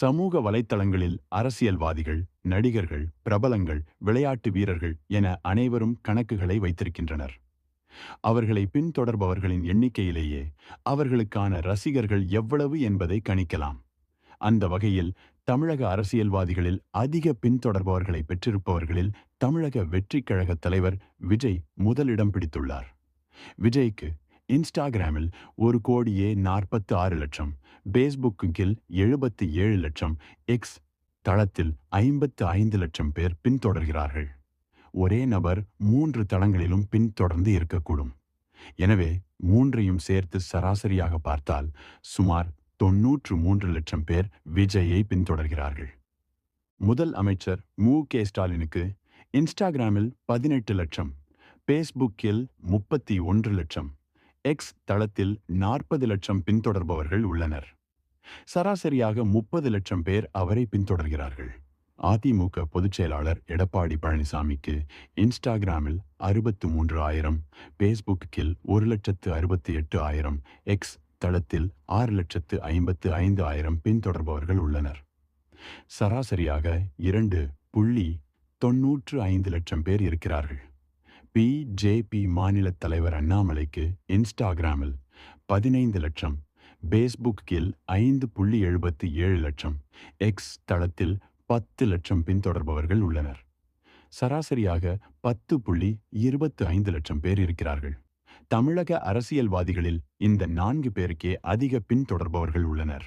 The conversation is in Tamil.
சமூக வலைத்தளங்களில் அரசியல்வாதிகள் நடிகர்கள் பிரபலங்கள் விளையாட்டு வீரர்கள் என அனைவரும் கணக்குகளை வைத்திருக்கின்றனர். அவர்களை பின்தொடர்பவர்களின் எண்ணிக்கையிலேயே அவர்களுக்கான ரசிகர்கள் எவ்வளவு என்பதை கணிக்கலாம். அந்த வகையில் தமிழக அரசியல்வாதிகளில் அதிக பின்தொடர்பவர்களை பெற்றிருப்பவர்களில் தமிழக வெற்றிக் கழக தலைவர் விஜய் முதலிடம் பிடித்துள்ளார். விஜய்க்கு இன்ஸ்டாகிராமில் ஒரு கோடியே நாற்பத்து ஆறு லட்சம் பேஸ்புக்கில் எழுபத்தி ஏழு லட்சம் எக்ஸ் தளத்தில் ஐம்பத்து ஐந்து லட்சம் பேர் பின்தொடர்கிறார்கள். ஒரே நபர் மூன்று தளங்களிலும் பின்தொடர்ந்து இருக்கக்கூடும். எனவே மூன்றையும் சேர்த்து சராசரியாக பார்த்தால் சுமார் தொன்னூற்று மூன்று லட்சம் பேர் விஜயை பின்தொடர்கிறார்கள். முதல் அமைச்சர் மு. கே. ஸ்டாலினுக்கு இன்ஸ்டாகிராமில் பதினெட்டு லட்சம் பேஸ்புக்கில் முப்பத்தி ஒன்று லட்சம் எக்ஸ் தளத்தில் நாற்பது லட்சம் பின்தொடர்பவர்கள் உள்ளனர். சராசரியாக முப்பது லட்சம் பேர் அவரை பின்தொடர்கிறார்கள். அதிமுக பொதுச் செயலாளர் எடப்பாடி பழனிசாமிக்கு இன்ஸ்டாகிராமில் அறுபத்து மூன்று ஆயிரம் பேஸ்புக்கில் ஒரு லட்சத்து அறுபத்தி எட்டு ஆயிரம் எக்ஸ் தளத்தில் ஆறு லட்சத்து ஐம்பத்து ஐந்து ஆயிரம் பின்தொடர்பவர்கள் உள்ளனர். சராசரியாக இரண்டு புள்ளி தொன்னூற்று ஐந்து லட்சம் பேர் இருக்கிறார்கள். பிஜேபி மாநில தலைவர் அண்ணாமலைக்கு இன்ஸ்டாகிராமில் பதினைந்து லட்சம் பேஸ்புக்கில் ஐந்து புள்ளி எழுபத்தி ஏழு லட்சம் எக்ஸ் தளத்தில் பத்து லட்சம் பின்தொடர்பவர்கள் உள்ளனர். சராசரியாக பத்து புள்ளி இருபத்து ஐந்து லட்சம் பேர் இருக்கிறார்கள். தமிழக அரசியல்வாதிகளில் இந்த நான்கு பேருக்கே அதிக பின்தொடர்பவர்கள் உள்ளனர்.